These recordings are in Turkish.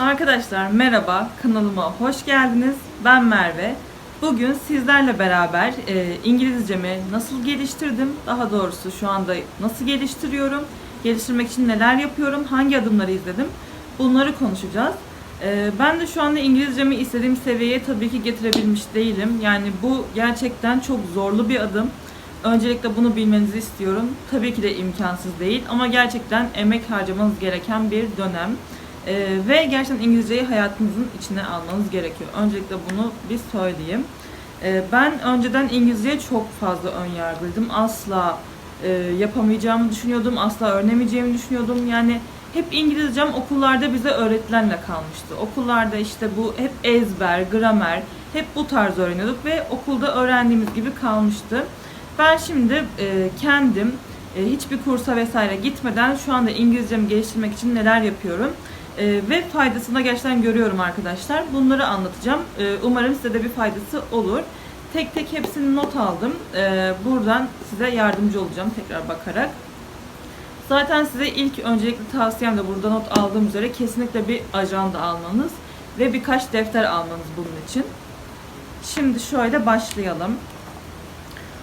Arkadaşlar merhaba, kanalıma hoş geldiniz. Ben Merve. Bugün sizlerle beraber e, İngilizcemi nasıl geliştirdim, daha doğrusu şu anda nasıl geliştiriyorum, geliştirmek için neler yapıyorum, hangi adımları izledim, bunları konuşacağız. E, ben de şu anda İngilizcemi istediğim seviyeye tabii ki getirebilmiş değilim. Yani bu gerçekten çok zorlu bir adım. Öncelikle bunu bilmenizi istiyorum. Tabii ki de imkansız değil ama gerçekten emek harcamanız gereken bir dönem. Ee, ve gerçekten İngilizceyi hayatınızın içine almanız gerekiyor. Öncelikle bunu bir söyleyeyim. Ee, ben önceden İngilizceye çok fazla ön yargılıydım. Asla e, yapamayacağımı düşünüyordum, asla öğrenemeyeceğimi düşünüyordum. Yani hep İngilizcem okullarda bize öğretilenle kalmıştı. Okullarda işte bu hep ezber, gramer, hep bu tarz öğreniyorduk ve okulda öğrendiğimiz gibi kalmıştı. Ben şimdi e, kendim e, hiçbir kursa vesaire gitmeden şu anda İngilizcemi geliştirmek için neler yapıyorum e, ve faydasını da gerçekten görüyorum arkadaşlar. Bunları anlatacağım. E, umarım size de bir faydası olur. Tek tek hepsini not aldım. E, buradan size yardımcı olacağım tekrar bakarak. Zaten size ilk öncelikli tavsiyem de burada not aldığım üzere kesinlikle bir ajanda almanız ve birkaç defter almanız bunun için. Şimdi şöyle başlayalım.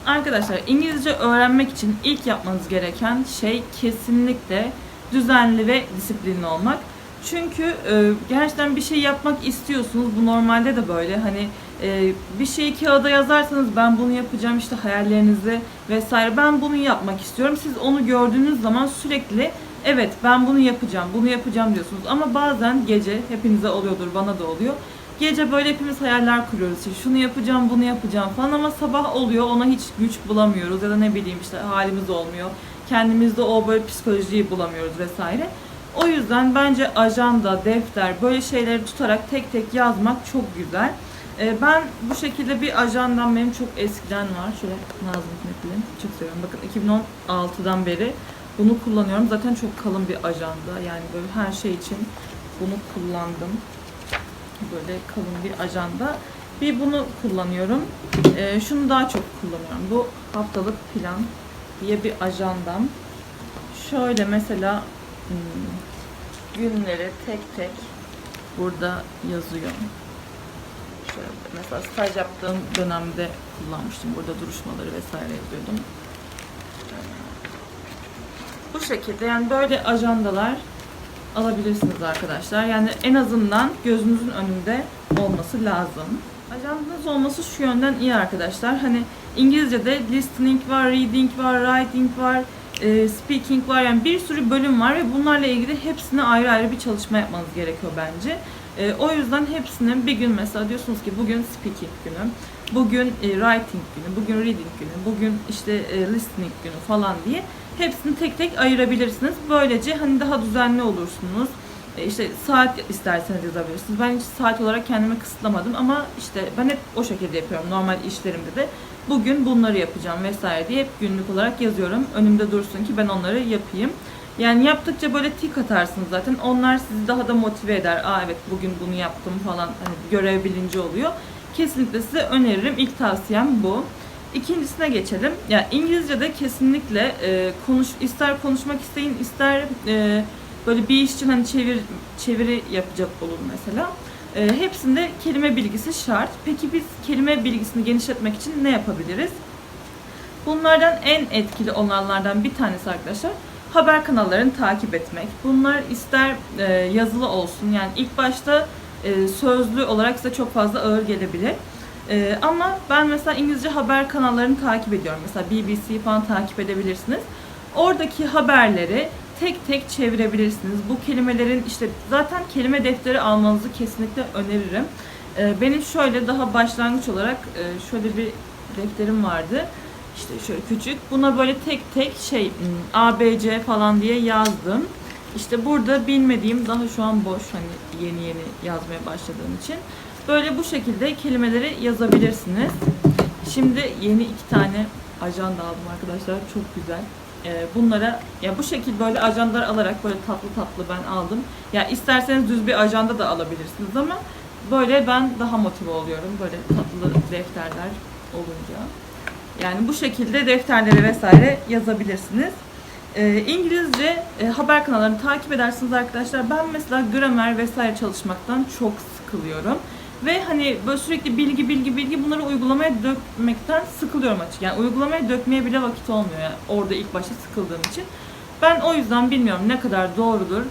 Arkadaşlar İngilizce öğrenmek için ilk yapmanız gereken şey kesinlikle düzenli ve disiplinli olmak. Çünkü e, gerçekten bir şey yapmak istiyorsunuz. Bu normalde de böyle. Hani e, bir şeyi kağıda yazarsanız ben bunu yapacağım işte hayallerinizi vesaire. Ben bunu yapmak istiyorum. Siz onu gördüğünüz zaman sürekli evet ben bunu yapacağım, bunu yapacağım diyorsunuz. Ama bazen gece hepinize oluyordur, bana da oluyor. Gece böyle hepimiz hayaller kuruyoruz. İşte şunu yapacağım, bunu yapacağım falan ama sabah oluyor ona hiç güç bulamıyoruz ya da ne bileyim işte halimiz olmuyor. Kendimizde o böyle psikolojiyi bulamıyoruz vesaire. O yüzden bence ajanda, defter böyle şeyleri tutarak tek tek yazmak çok güzel. Ee, ben bu şekilde bir ajandam benim çok eskiden var. Şöyle Nazım Hikmetli'nin çok seviyorum. Bakın 2016'dan beri bunu kullanıyorum. Zaten çok kalın bir ajanda. Yani böyle her şey için bunu kullandım. Böyle kalın bir ajanda. Bir bunu kullanıyorum. Ee, şunu daha çok kullanıyorum. Bu haftalık plan diye bir ajandam. Şöyle mesela günleri tek tek burada yazıyor. Şöyle mesela staj yaptığım dönemde kullanmıştım. Burada duruşmaları vesaire yazıyordum. Bu şekilde yani böyle ajandalar alabilirsiniz arkadaşlar. Yani en azından gözünüzün önünde olması lazım. Ajandanız olması şu yönden iyi arkadaşlar. Hani İngilizce'de listening var, reading var, writing var, e, speaking var. Yani bir sürü bölüm var ve bunlarla ilgili hepsine ayrı ayrı bir çalışma yapmanız gerekiyor bence. E, o yüzden hepsinin bir gün mesela diyorsunuz ki bugün speaking günü, bugün e, writing günü, bugün reading günü, bugün işte listening günü falan diye hepsini tek tek ayırabilirsiniz. Böylece hani daha düzenli olursunuz. E, işte saat isterseniz yazabilirsiniz. Ben hiç saat olarak kendimi kısıtlamadım ama işte ben hep o şekilde yapıyorum normal işlerimde de. Bugün bunları yapacağım vesaire diye hep günlük olarak yazıyorum. Önümde dursun ki ben onları yapayım. Yani yaptıkça böyle tik atarsınız zaten. Onlar sizi daha da motive eder. Aa evet bugün bunu yaptım falan hani görev bilinci oluyor. Kesinlikle size öneririm. İlk tavsiyem bu. İkincisine geçelim. Ya yani İngilizce'de kesinlikle e, konuş ister konuşmak isteyin ister e, böyle bir iş için hani çevir çeviri yapacak olun mesela. E, hepsinde kelime bilgisi şart. Peki biz kelime bilgisini genişletmek için ne yapabiliriz? Bunlardan en etkili olanlardan bir tanesi arkadaşlar haber kanallarını takip etmek. Bunlar ister e, yazılı olsun yani ilk başta e, sözlü olarak size çok fazla ağır gelebilir. E, ama ben mesela İngilizce haber kanallarını takip ediyorum. Mesela BBC falan takip edebilirsiniz. Oradaki haberleri tek tek çevirebilirsiniz. Bu kelimelerin işte zaten kelime defteri almanızı kesinlikle öneririm. E, benim şöyle daha başlangıç olarak e, şöyle bir defterim vardı. İşte şöyle küçük. Buna böyle tek tek şey A, B, C falan diye yazdım. İşte burada bilmediğim daha şu an boş hani yeni yeni yazmaya başladığım için. Böyle bu şekilde kelimeleri yazabilirsiniz. Şimdi yeni iki tane ajanda aldım arkadaşlar. Çok güzel. Ee, bunlara ya bu şekilde böyle ajandalar alarak böyle tatlı tatlı ben aldım. Ya isterseniz düz bir ajanda da alabilirsiniz ama böyle ben daha motive oluyorum. Böyle tatlı defterler olunca. Yani bu şekilde defterlere vesaire yazabilirsiniz. Ee, İngilizce e, haber kanallarını takip edersiniz arkadaşlar. Ben mesela gramer vesaire çalışmaktan çok sıkılıyorum. Ve hani böyle sürekli bilgi bilgi bilgi bunları uygulamaya dökmekten sıkılıyorum açık. Yani uygulamaya dökmeye bile vakit olmuyor yani orada ilk başta sıkıldığım için. Ben o yüzden bilmiyorum ne kadar doğrudur.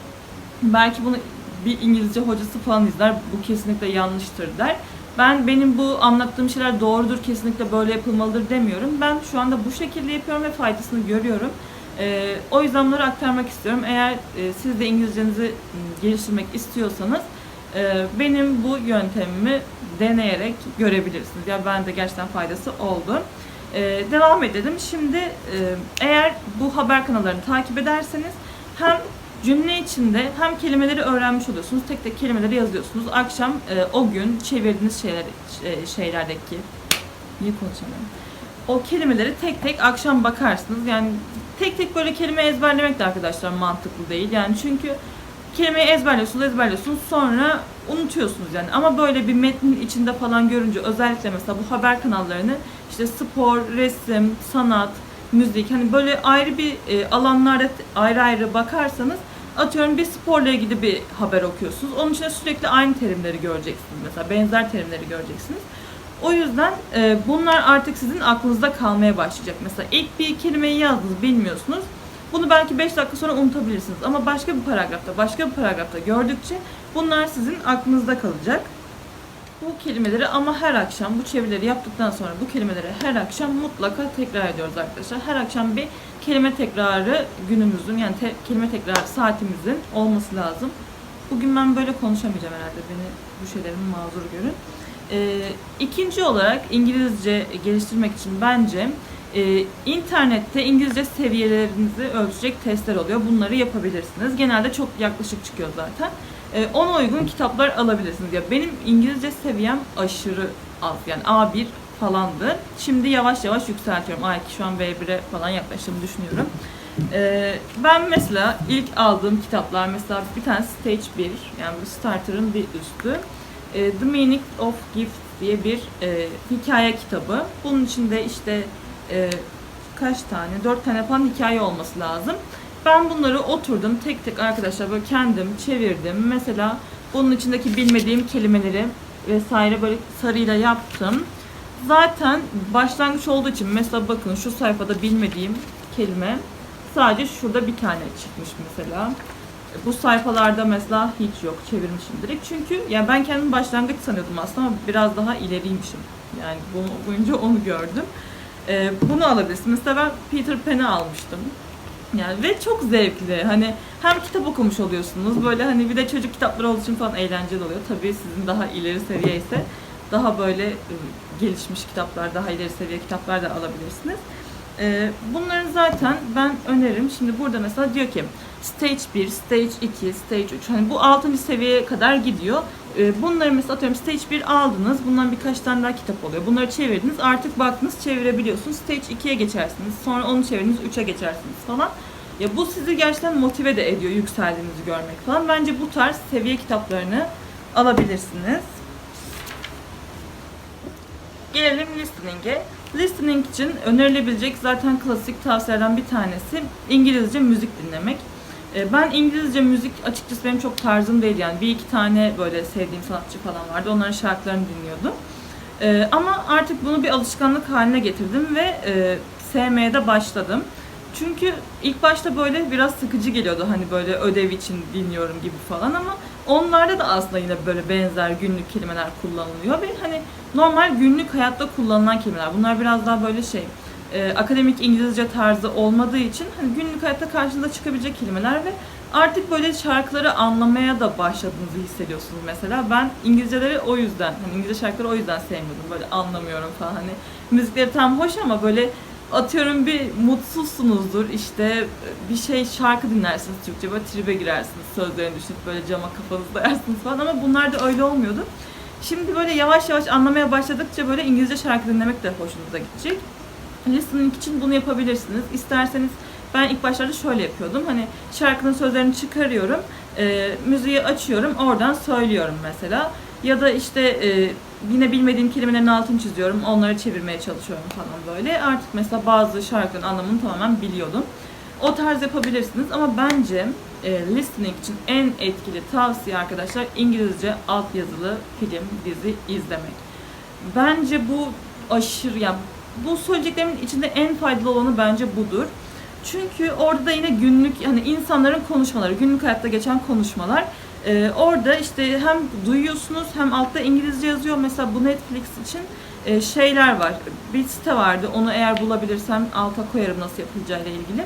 Belki bunu bir İngilizce hocası falan izler. Bu kesinlikle yanlıştır der. Ben benim bu anlattığım şeyler doğrudur, kesinlikle böyle yapılmalıdır demiyorum. Ben şu anda bu şekilde yapıyorum ve faydasını görüyorum. Ee, o yüzden bunları aktarmak istiyorum. Eğer e, siz de İngilizcenizi m, geliştirmek istiyorsanız e, benim bu yöntemimi deneyerek görebilirsiniz. Ya ben de gerçekten faydası oldu. Ee, devam edelim. Şimdi e, eğer bu haber kanallarını takip ederseniz hem cümle içinde hem kelimeleri öğrenmiş oluyorsunuz. Tek tek kelimeleri yazıyorsunuz. Akşam e, o gün çevirdiğiniz şeyler e, şeylerdeki niye konuşamıyorum? O kelimeleri tek tek akşam bakarsınız. Yani tek tek böyle kelime ezberlemek de arkadaşlar mantıklı değil. Yani çünkü kelimeyi ezberliyorsunuz, ezberliyorsunuz sonra unutuyorsunuz yani. Ama böyle bir metnin içinde falan görünce özellikle mesela bu haber kanallarını işte spor, resim, sanat, müzik hani böyle ayrı bir e, alanlarda ayrı ayrı bakarsanız atıyorum bir sporla ilgili bir haber okuyorsunuz. Onun içinde sürekli aynı terimleri göreceksiniz mesela benzer terimleri göreceksiniz. O yüzden e, bunlar artık sizin aklınızda kalmaya başlayacak. Mesela ilk bir kelimeyi yazdınız bilmiyorsunuz. Bunu belki 5 dakika sonra unutabilirsiniz ama başka bir paragrafta, başka bir paragrafta gördükçe bunlar sizin aklınızda kalacak. Bu kelimeleri ama her akşam bu çevirileri yaptıktan sonra bu kelimeleri her akşam mutlaka tekrar ediyoruz arkadaşlar. Her akşam bir kelime tekrarı günümüzün yani te- kelime tekrarı saatimizin olması lazım. Bugün ben böyle konuşamayacağım herhalde. Beni bu şeylerimi mazur görün. Ee, ikinci olarak İngilizce geliştirmek için bence e, internette İngilizce seviyelerinizi ölçecek testler oluyor. Bunları yapabilirsiniz. Genelde çok yaklaşık çıkıyor zaten. E, ona uygun kitaplar alabilirsiniz. Ya benim İngilizce seviyem aşırı az. Yani A1 falandı. Şimdi yavaş yavaş yükseltiyorum. A2 şu an B1'e falan yaklaştığımı düşünüyorum. E, ben mesela ilk aldığım kitaplar mesela bir tane Stage 1 yani bu Starter'ın bir üstü. E, The Meaning of Gift diye bir e, hikaye kitabı. Bunun içinde işte e, kaç tane? Dört tane falan hikaye olması lazım. Ben bunları oturdum tek tek arkadaşlar böyle kendim çevirdim. Mesela bunun içindeki bilmediğim kelimeleri vesaire böyle sarıyla yaptım. Zaten başlangıç olduğu için mesela bakın şu sayfada bilmediğim kelime sadece şurada bir tane çıkmış mesela. Bu sayfalarda mesela hiç yok çevirmişim direkt. Çünkü yani ben kendimi başlangıç sanıyordum aslında ama biraz daha ileriymişim. Yani bu boyunca onu gördüm. Ee, bunu alabilirsin. Mesela ben Peter Pan'ı almıştım. Yani ve çok zevkli. Hani hem kitap okumuş oluyorsunuz. Böyle hani bir de çocuk kitapları olduğu için falan eğlenceli oluyor. Tabii sizin daha ileri seviye ise daha böyle ı, gelişmiş kitaplar, daha ileri seviye kitaplar da alabilirsiniz. Ee, bunların zaten ben öneririm. Şimdi burada mesela diyor ki Stage 1, Stage 2, Stage 3. Hani bu 6. seviyeye kadar gidiyor. Ee, bunları mesela atıyorum Stage 1 aldınız. Bundan birkaç tane daha kitap oluyor. Bunları çevirdiniz. Artık baktınız çevirebiliyorsunuz. Stage 2'ye geçersiniz. Sonra onu çevirdiniz 3'e geçersiniz falan. Ya bu sizi gerçekten motive de ediyor yükseldiğinizi görmek falan. Bence bu tarz seviye kitaplarını alabilirsiniz. Gelelim listening'e. Listening için önerilebilecek zaten klasik tavsiyelerden bir tanesi İngilizce müzik dinlemek. Ee, Ben İngilizce müzik açıkçası benim çok tarzım değil yani bir iki tane böyle sevdiğim sanatçı falan vardı onların şarkılarını dinliyordum. Ee, Ama artık bunu bir alışkanlık haline getirdim ve e, sevmeye de başladım. Çünkü ilk başta böyle biraz sıkıcı geliyordu hani böyle ödev için dinliyorum gibi falan ama onlarda da aslında yine böyle benzer günlük kelimeler kullanılıyor ve hani normal günlük hayatta kullanılan kelimeler. Bunlar biraz daha böyle şey e, akademik İngilizce tarzı olmadığı için hani günlük hayatta karşınıza çıkabilecek kelimeler ve artık böyle şarkıları anlamaya da başladığınızı hissediyorsunuz mesela. Ben İngilizceleri o yüzden, hani İngilizce şarkıları o yüzden sevmiyordum. Böyle anlamıyorum falan hani müzikleri tam hoş ama böyle atıyorum bir mutsuzsunuzdur işte bir şey şarkı dinlersiniz Türkçe böyle tribe girersiniz sözlerini düşünüp böyle cama kafanızı dayarsınız falan ama bunlar da öyle olmuyordu. Şimdi böyle yavaş yavaş anlamaya başladıkça böyle İngilizce şarkı dinlemek de hoşunuza gidecek. Listening için bunu yapabilirsiniz. İsterseniz ben ilk başlarda şöyle yapıyordum. Hani şarkının sözlerini çıkarıyorum, e, müziği açıyorum, oradan söylüyorum mesela. Ya da işte e, yine bilmediğim kelimelerin altını çiziyorum, onları çevirmeye çalışıyorum falan böyle. Artık mesela bazı şarkının anlamını tamamen biliyordum. O tarz yapabilirsiniz ama bence e, listening için en etkili tavsiye arkadaşlar İngilizce altyazılı film, dizi izlemek. Bence bu aşırı yani bu söyleyeceklerimin içinde en faydalı olanı bence budur. Çünkü orada da yine günlük hani insanların konuşmaları, günlük hayatta geçen konuşmalar. Ee, orada işte hem duyuyorsunuz hem altta İngilizce yazıyor. Mesela bu Netflix için e, şeyler var. Bir site vardı. Onu eğer bulabilirsem alta koyarım nasıl yapılacağıyla ilgili.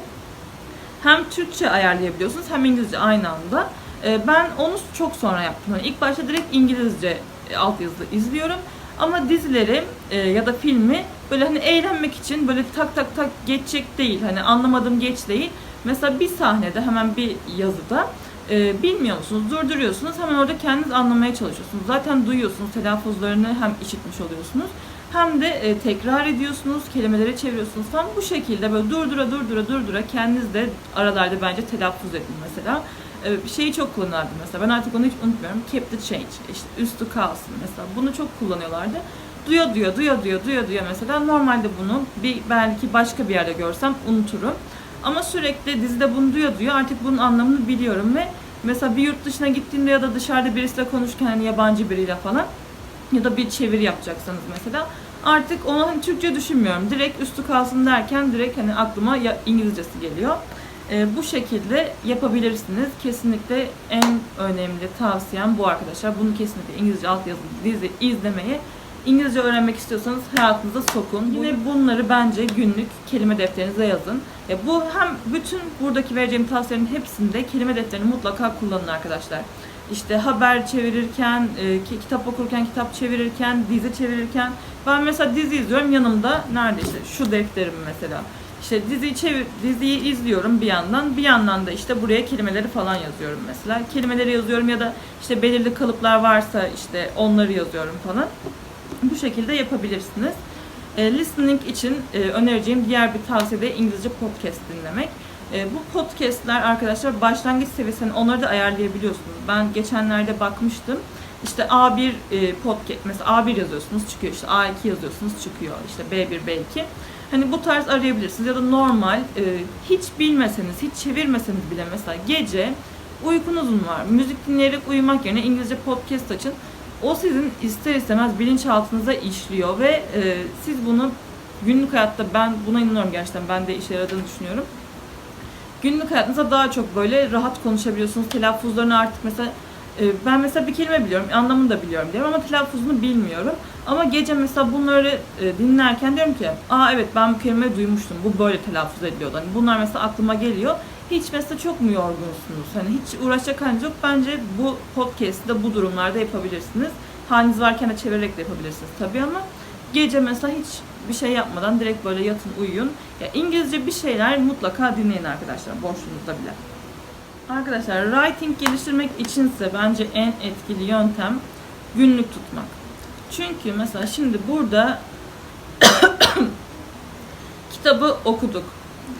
Hem Türkçe ayarlayabiliyorsunuz hem İngilizce aynı anda. Ee, ben onu çok sonra yaptım. Yani ilk başta direkt İngilizce e, altyazılı izliyorum. Ama dizileri e, ya da filmi böyle hani eğlenmek için böyle tak tak tak geçecek değil. Hani anlamadım geç değil. Mesela bir sahnede hemen bir yazıda e, bilmiyor musunuz? Durduruyorsunuz. Hemen orada kendiniz anlamaya çalışıyorsunuz. Zaten duyuyorsunuz. Telaffuzlarını hem işitmiş oluyorsunuz. Hem de e, tekrar ediyorsunuz. Kelimeleri çeviriyorsunuz. Tam bu şekilde böyle durdura durdura durdura kendiniz de aralarda bence telaffuz edin mesela. E, şeyi çok kullanırdı mesela. Ben artık onu hiç unutmuyorum. Keep the change. İşte üstü kalsın mesela. Bunu çok kullanıyorlardı. Duyuyor duyuyor duyuyor duyuyor duyuyor duyuyor mesela. Normalde bunu bir belki başka bir yerde görsem unuturum. Ama sürekli dizide bunu duyuyor duyuyor. Artık bunun anlamını biliyorum ve mesela bir yurt dışına gittiğimde ya da dışarıda birisiyle konuşurken hani yabancı biriyle falan ya da bir çeviri yapacaksanız mesela artık onu hani Türkçe düşünmüyorum. Direkt üstü kalsın derken direkt hani aklıma ya İngilizcesi geliyor. Ee, bu şekilde yapabilirsiniz. Kesinlikle en önemli tavsiyem bu arkadaşlar. Bunu kesinlikle İngilizce altyazılı dizi izlemeyi İngilizce öğrenmek istiyorsanız hayatınıza sokun. Yine bunları bence günlük kelime defterinize yazın. Ya bu hem bütün buradaki vereceğim tavsiyelerin hepsinde kelime defterini mutlaka kullanın arkadaşlar. İşte haber çevirirken, e, ki- kitap okurken, kitap çevirirken, dizi çevirirken. Ben mesela dizi izliyorum yanımda nerede işte şu defterim mesela. İşte diziyi çevir, diziyi izliyorum bir yandan. Bir yandan da işte buraya kelimeleri falan yazıyorum mesela. Kelimeleri yazıyorum ya da işte belirli kalıplar varsa işte onları yazıyorum falan. Bu şekilde yapabilirsiniz. E, listening için e, önereceğim diğer bir tavsiye de İngilizce podcast dinlemek. E, bu podcastler arkadaşlar başlangıç seviyesini onları da ayarlayabiliyorsunuz. Ben geçenlerde bakmıştım. İşte A1 e, podcast mesela A1 yazıyorsunuz çıkıyor işte A2 yazıyorsunuz çıkıyor işte B1 B2. Hani bu tarz arayabilirsiniz ya da normal e, hiç bilmeseniz hiç çevirmeseniz bile mesela gece uykunuzun var müzik dinleyerek uyumak yerine İngilizce podcast açın. O sizin ister istemez bilinçaltınıza işliyor ve e, siz bunu günlük hayatta ben buna inanıyorum gerçekten ben de işe yaradığını düşünüyorum. Günlük hayatınızda daha çok böyle rahat konuşabiliyorsunuz. Telaffuzlarını artık mesela e, ben mesela bir kelime biliyorum, anlamını da biliyorum diyorum ama telaffuzunu bilmiyorum. Ama gece mesela bunları e, dinlerken diyorum ki, aa evet ben bu kelimeyi duymuştum, bu böyle telaffuz ediliyordu. Hani bunlar mesela aklıma geliyor. Hiç mesela çok mu yorgunsunuz? Hani hiç uğraşacak haliniz yok. Bence bu podcast'ı da bu durumlarda yapabilirsiniz. Haliniz varken de çevirerek de yapabilirsiniz tabii ama gece mesela hiç bir şey yapmadan direkt böyle yatın uyuyun. Ya İngilizce bir şeyler mutlaka dinleyin arkadaşlar boşluğunuzda bile. Arkadaşlar writing geliştirmek içinse bence en etkili yöntem günlük tutmak. Çünkü mesela şimdi burada kitabı okuduk,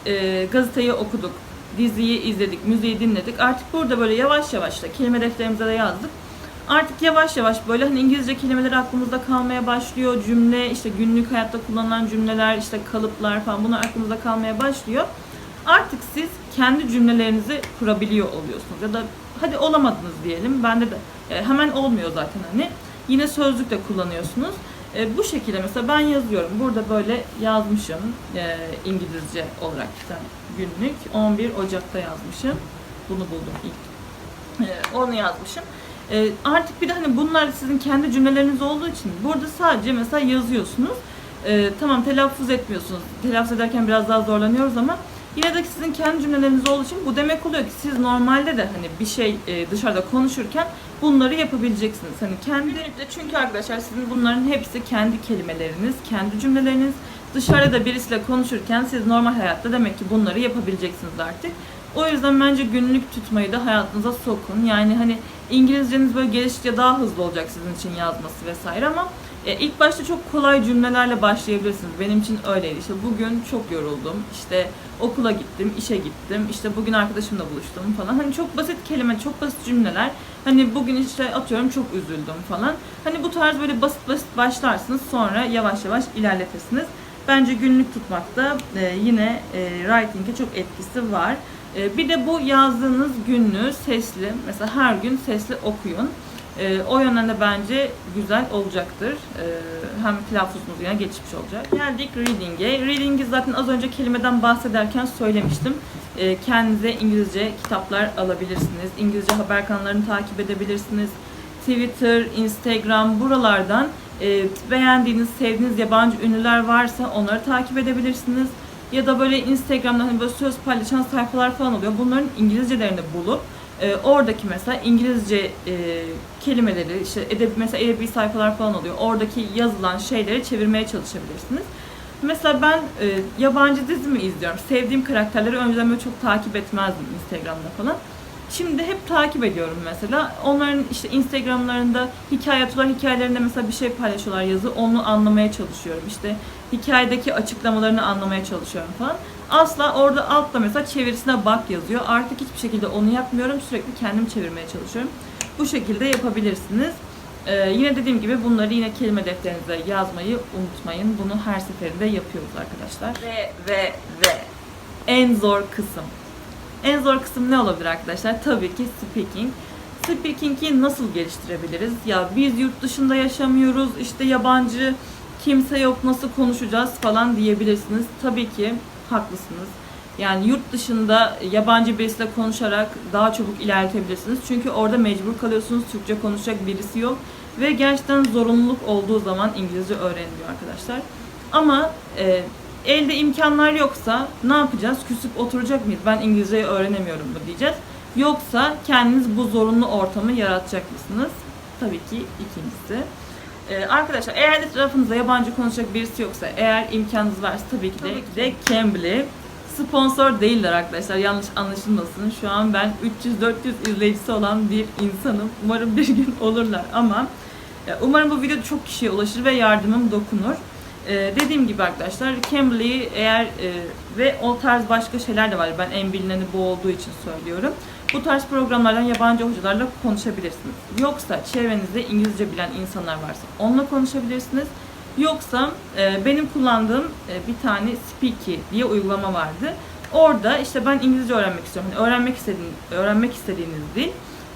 e, gazeteyi okuduk, diziyi izledik, müziği dinledik. Artık burada böyle yavaş yavaş da kelime defterimize de yazdık. Artık yavaş yavaş böyle hani İngilizce kelimeler aklımızda kalmaya başlıyor. Cümle, işte günlük hayatta kullanılan cümleler, işte kalıplar falan bunlar aklımızda kalmaya başlıyor. Artık siz kendi cümlelerinizi kurabiliyor oluyorsunuz. Ya da hadi olamadınız diyelim. Bende de yani hemen olmuyor zaten hani. Yine sözlük de kullanıyorsunuz. E, bu şekilde mesela ben yazıyorum. Burada böyle yazmışım e, İngilizce olarak bir tane günlük. 11 Ocak'ta yazmışım. Bunu buldum ilk. E, onu yazmışım. E, artık bir de hani bunlar sizin kendi cümleleriniz olduğu için burada sadece mesela yazıyorsunuz. E, tamam telaffuz etmiyorsunuz. Telaffuz ederken biraz daha zorlanıyoruz ama yine de sizin kendi cümleleriniz olduğu için bu demek oluyor ki siz normalde de hani bir şey e, dışarıda konuşurken bunları yapabileceksiniz. Hani kendi çünkü arkadaşlar sizin bunların hepsi kendi kelimeleriniz, kendi cümleleriniz. Dışarıda da birisiyle konuşurken siz normal hayatta demek ki bunları yapabileceksiniz artık. O yüzden bence günlük tutmayı da hayatınıza sokun. Yani hani İngilizceniz böyle geliştikçe daha hızlı olacak sizin için yazması vesaire ama e, ilk başta çok kolay cümlelerle başlayabilirsiniz. Benim için öyleydi. İşte bugün çok yoruldum. İşte okula gittim, işe gittim. İşte bugün arkadaşımla buluştum falan. Hani çok basit kelime, çok basit cümleler. Hani bugün işte atıyorum çok üzüldüm falan. Hani bu tarz böyle basit basit başlarsınız. Sonra yavaş yavaş ilerletirsiniz. Bence günlük tutmakta e, yine e, writing'e çok etkisi var. E, bir de bu yazdığınız günlüğü sesli, mesela her gün sesli okuyun. E, o yönden de bence güzel olacaktır. E, hem telaffuzunuz yine geçmiş olacak. Geldik reading'e. Reading'i zaten az önce kelimeden bahsederken söylemiştim. E, kendinize İngilizce kitaplar alabilirsiniz. İngilizce haber kanallarını takip edebilirsiniz. Twitter, Instagram buralardan e, beğendiğiniz, sevdiğiniz yabancı ünlüler varsa onları takip edebilirsiniz. Ya da böyle Instagram'da hani böyle söz paylaşan sayfalar falan oluyor. Bunların İngilizcelerini bulup e, oradaki mesela İngilizce e, kelimeleri, işte edeb mesela edebi sayfalar falan oluyor. Oradaki yazılan şeyleri çevirmeye çalışabilirsiniz. Mesela ben e, yabancı dizi mi izliyorum? Sevdiğim karakterleri önceden böyle çok takip etmezdim Instagram'da falan. Şimdi hep takip ediyorum mesela. Onların işte Instagram'larında hikaye atıyorlar, hikayelerinde mesela bir şey paylaşıyorlar yazı. Onu anlamaya çalışıyorum. İşte hikayedeki açıklamalarını anlamaya çalışıyorum falan. Asla orada altta mesela çevirisine bak yazıyor. Artık hiçbir şekilde onu yapmıyorum. Sürekli kendim çevirmeye çalışıyorum. Bu şekilde yapabilirsiniz. Ee, yine dediğim gibi bunları yine kelime defterinize yazmayı unutmayın. Bunu her seferinde yapıyoruz arkadaşlar. Ve ve ve en zor kısım. En zor kısım ne olabilir arkadaşlar? Tabii ki speaking. Speaking'i nasıl geliştirebiliriz? Ya biz yurt dışında yaşamıyoruz, işte yabancı kimse yok nasıl konuşacağız falan diyebilirsiniz. Tabii ki haklısınız. Yani yurt dışında yabancı birisiyle konuşarak daha çabuk ilerletebilirsiniz. Çünkü orada mecbur kalıyorsunuz. Türkçe konuşacak birisi yok. Ve gerçekten zorunluluk olduğu zaman İngilizce öğreniliyor arkadaşlar. Ama e, elde imkanlar yoksa ne yapacağız? Küsüp oturacak mıyız? Ben İngilizceyi öğrenemiyorum mu diyeceğiz. Yoksa kendiniz bu zorunlu ortamı yaratacak mısınız? Tabii ki ikincisi. Ee, arkadaşlar eğer etrafınızda yabancı konuşacak birisi yoksa, eğer imkanınız varsa tabii ki de, tabii ki de Cambly sponsor değiller arkadaşlar. Yanlış anlaşılmasın. Şu an ben 300-400 izleyicisi olan bir insanım. Umarım bir gün olurlar ama e, umarım bu video çok kişiye ulaşır ve yardımım dokunur. Ee, dediğim gibi arkadaşlar Cambly eğer e, ve o tarz başka şeyler de var. Ben en bilineni bu olduğu için söylüyorum. Bu tarz programlardan yabancı hocalarla konuşabilirsiniz. Yoksa çevrenizde İngilizce bilen insanlar varsa onunla konuşabilirsiniz. Yoksa e, benim kullandığım e, bir tane Speaky diye uygulama vardı. Orada işte ben İngilizce öğrenmek istiyorum. Hani öğrenmek istediğiniz, öğrenmek istediğiniz dil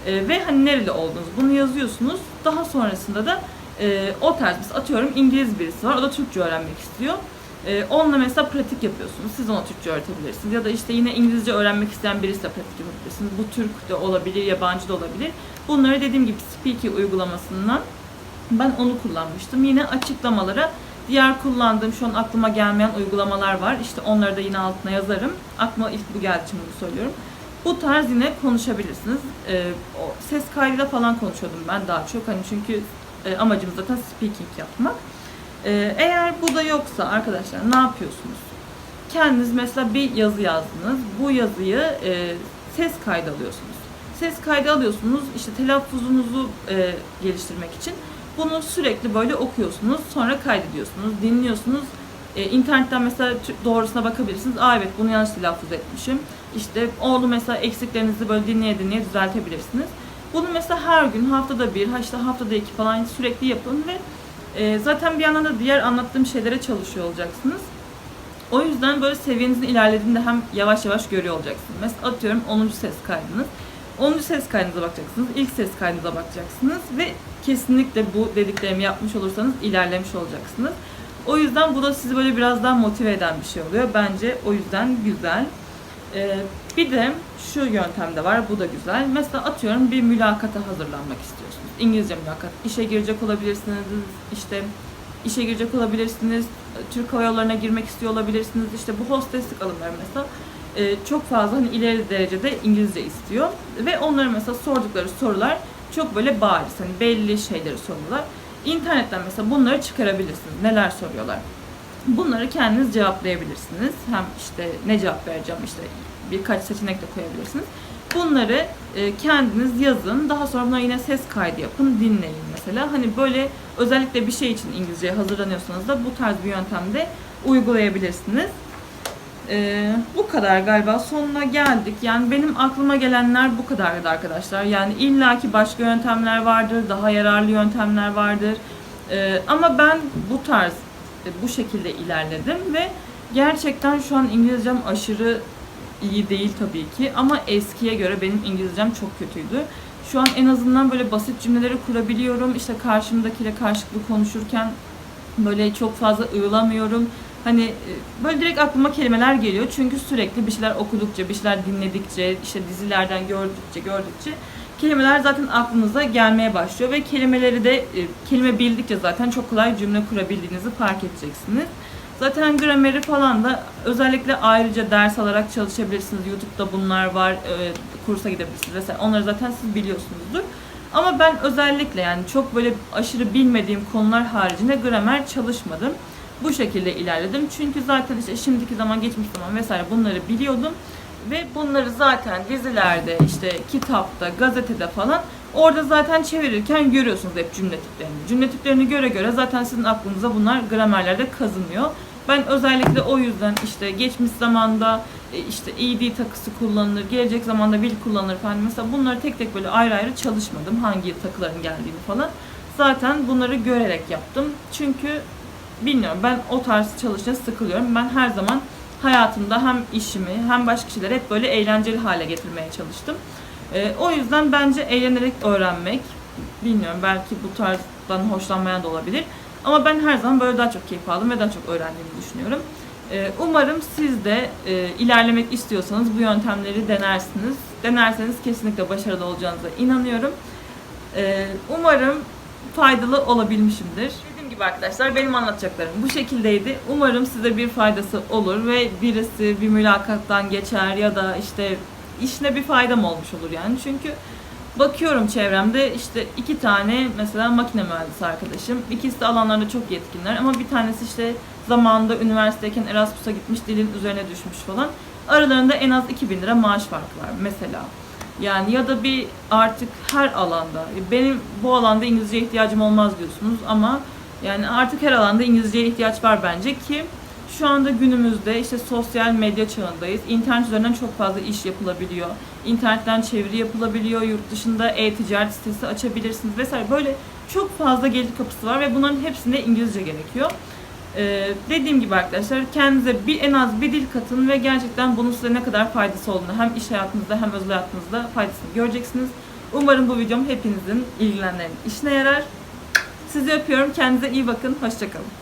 e, ve hani nereli olduğunuz bunu yazıyorsunuz. Daha sonrasında da e, o tarz atıyorum İngiliz birisi var. O da Türkçe öğrenmek istiyor. E, onunla mesela pratik yapıyorsunuz. Siz ona Türkçe öğretebilirsiniz. Ya da işte yine İngilizce öğrenmek isteyen birisiyle pratik yapabilirsiniz. Bu Türk de olabilir, yabancı da olabilir. Bunları dediğim gibi Speaky uygulamasından ben onu kullanmıştım. Yine açıklamalara diğer kullandığım şu an aklıma gelmeyen uygulamalar var. İşte onları da yine altına yazarım. Aklıma ilk bu geldi için bunu söylüyorum. Bu tarz yine konuşabilirsiniz. Ee, o ses kaydıyla falan konuşuyordum ben daha çok. Hani çünkü e, amacım zaten speaking yapmak. Ee, eğer bu da yoksa arkadaşlar ne yapıyorsunuz? Kendiniz mesela bir yazı yazdınız. Bu yazıyı e, ses kaydı alıyorsunuz. Ses kaydı alıyorsunuz. İşte telaffuzunuzu e, geliştirmek için. Bunu sürekli böyle okuyorsunuz. Sonra kaydediyorsunuz. Dinliyorsunuz. E, internetten mesela doğrusuna bakabilirsiniz. Aa evet bunu yanlış telaffuz etmişim. İşte onu mesela eksiklerinizi böyle dinleye dinleye düzeltebilirsiniz. Bunu mesela her gün haftada bir, işte haftada iki falan sürekli yapın ve e, zaten bir yandan da diğer anlattığım şeylere çalışıyor olacaksınız. O yüzden böyle seviyenizin ilerlediğinde hem yavaş yavaş görüyor olacaksınız. Mesela atıyorum 10. ses kaydınız. 10. ses kaydınıza bakacaksınız. ilk ses kaydınıza bakacaksınız ve kesinlikle bu dediklerimi yapmış olursanız ilerlemiş olacaksınız. O yüzden bu da sizi böyle biraz daha motive eden bir şey oluyor. Bence o yüzden güzel. Ee, bir de şu yöntem de var. Bu da güzel. Mesela atıyorum bir mülakata hazırlanmak istiyorsunuz. İngilizce mülakat. İşe girecek olabilirsiniz. İşte işe girecek olabilirsiniz. Türk Hava Yolları'na girmek istiyor olabilirsiniz. İşte bu hosteslik alımları mesela e, çok fazla hani ileri derecede İngilizce istiyor. Ve onların mesela sordukları sorular çok böyle bariz. Hani belli şeyleri soruyorlar. İnternetten mesela bunları çıkarabilirsiniz. Neler soruyorlar. Bunları kendiniz cevaplayabilirsiniz. Hem işte ne cevap vereceğim işte birkaç seçenek de koyabilirsiniz. Bunları e, kendiniz yazın. Daha sonra buna yine ses kaydı yapın, dinleyin mesela. Hani böyle özellikle bir şey için İngilizceye hazırlanıyorsanız da bu tarz bir yöntemde uygulayabilirsiniz. Ee, bu kadar galiba sonuna geldik. Yani benim aklıma gelenler bu kadardı arkadaşlar. Yani illaki başka yöntemler vardır, daha yararlı yöntemler vardır. Ee, ama ben bu tarz e, bu şekilde ilerledim ve gerçekten şu an İngilizcem aşırı iyi değil tabii ki ama eskiye göre benim İngilizcem çok kötüydü. Şu an en azından böyle basit cümleleri kurabiliyorum. İşte karşımdakiyle karşılıklı konuşurken böyle çok fazla ığlamıyorum. Hani e, böyle direkt aklıma kelimeler geliyor. Çünkü sürekli bir şeyler okudukça, bir şeyler dinledikçe, işte dizilerden gördükçe, gördükçe kelimeler zaten aklınıza gelmeye başlıyor ve kelimeleri de e, kelime bildikçe zaten çok kolay cümle kurabildiğinizi fark edeceksiniz. Zaten grameri falan da özellikle ayrıca ders alarak çalışabilirsiniz. YouTube'da bunlar var, e, kursa gidebilirsiniz vesaire. Onları zaten siz biliyorsunuzdur. Ama ben özellikle yani çok böyle aşırı bilmediğim konular haricinde gramer çalışmadım. Bu şekilde ilerledim. Çünkü zaten işte şimdiki zaman, geçmiş zaman vesaire bunları biliyordum. Ve bunları zaten dizilerde, işte kitapta, gazetede falan orada zaten çevirirken görüyorsunuz hep cümle tiplerini. Cümle tiplerini göre göre zaten sizin aklınıza bunlar gramerlerde kazınıyor. Ben özellikle o yüzden işte geçmiş zamanda e, işte ed takısı kullanılır, gelecek zamanda will kullanılır falan. Mesela bunları tek tek böyle ayrı ayrı çalışmadım. Hangi takıların geldiğini falan. Zaten bunları görerek yaptım. Çünkü bilmiyorum ben o tarz çalışınca sıkılıyorum. Ben her zaman hayatımda hem işimi hem başka şeyleri hep böyle eğlenceli hale getirmeye çalıştım. Ee, o yüzden bence eğlenerek öğrenmek, bilmiyorum belki bu tarzdan hoşlanmayan da olabilir. Ama ben her zaman böyle daha çok keyif aldım ve daha çok öğrendiğimi düşünüyorum. Ee, umarım siz de e, ilerlemek istiyorsanız bu yöntemleri denersiniz. Denerseniz kesinlikle başarılı olacağınıza inanıyorum. Ee, umarım faydalı olabilmişimdir. Dediğim gibi arkadaşlar benim anlatacaklarım bu şekildeydi. Umarım size bir faydası olur ve birisi bir mülakattan geçer ya da işte işine bir faydam olmuş olur yani. Çünkü bakıyorum çevremde işte iki tane mesela makine mühendisi arkadaşım. İkisi de alanlarda çok yetkinler ama bir tanesi işte zamanında üniversiteyken Erasmus'a gitmiş dilin üzerine düşmüş falan. Aralarında en az 2000 lira maaş farkı var mesela. Yani ya da bir artık her alanda benim bu alanda İngilizce ihtiyacım olmaz diyorsunuz ama yani artık her alanda İngilizceye ihtiyaç var bence ki şu anda günümüzde işte sosyal medya çağındayız. İnternet üzerinden çok fazla iş yapılabiliyor. İnternetten çeviri yapılabiliyor. Yurt dışında e-ticaret sitesi açabilirsiniz vesaire. Böyle çok fazla gelir kapısı var ve bunların hepsinde İngilizce gerekiyor. Ee, dediğim gibi arkadaşlar kendinize bir en az bir dil katın ve gerçekten bunun size ne kadar faydası olduğunu hem iş hayatınızda hem özel hayatınızda faydasını göreceksiniz. Umarım bu videom hepinizin ilgilenenlerin işine yarar. Sizi öpüyorum. Kendinize iyi bakın. Hoşçakalın.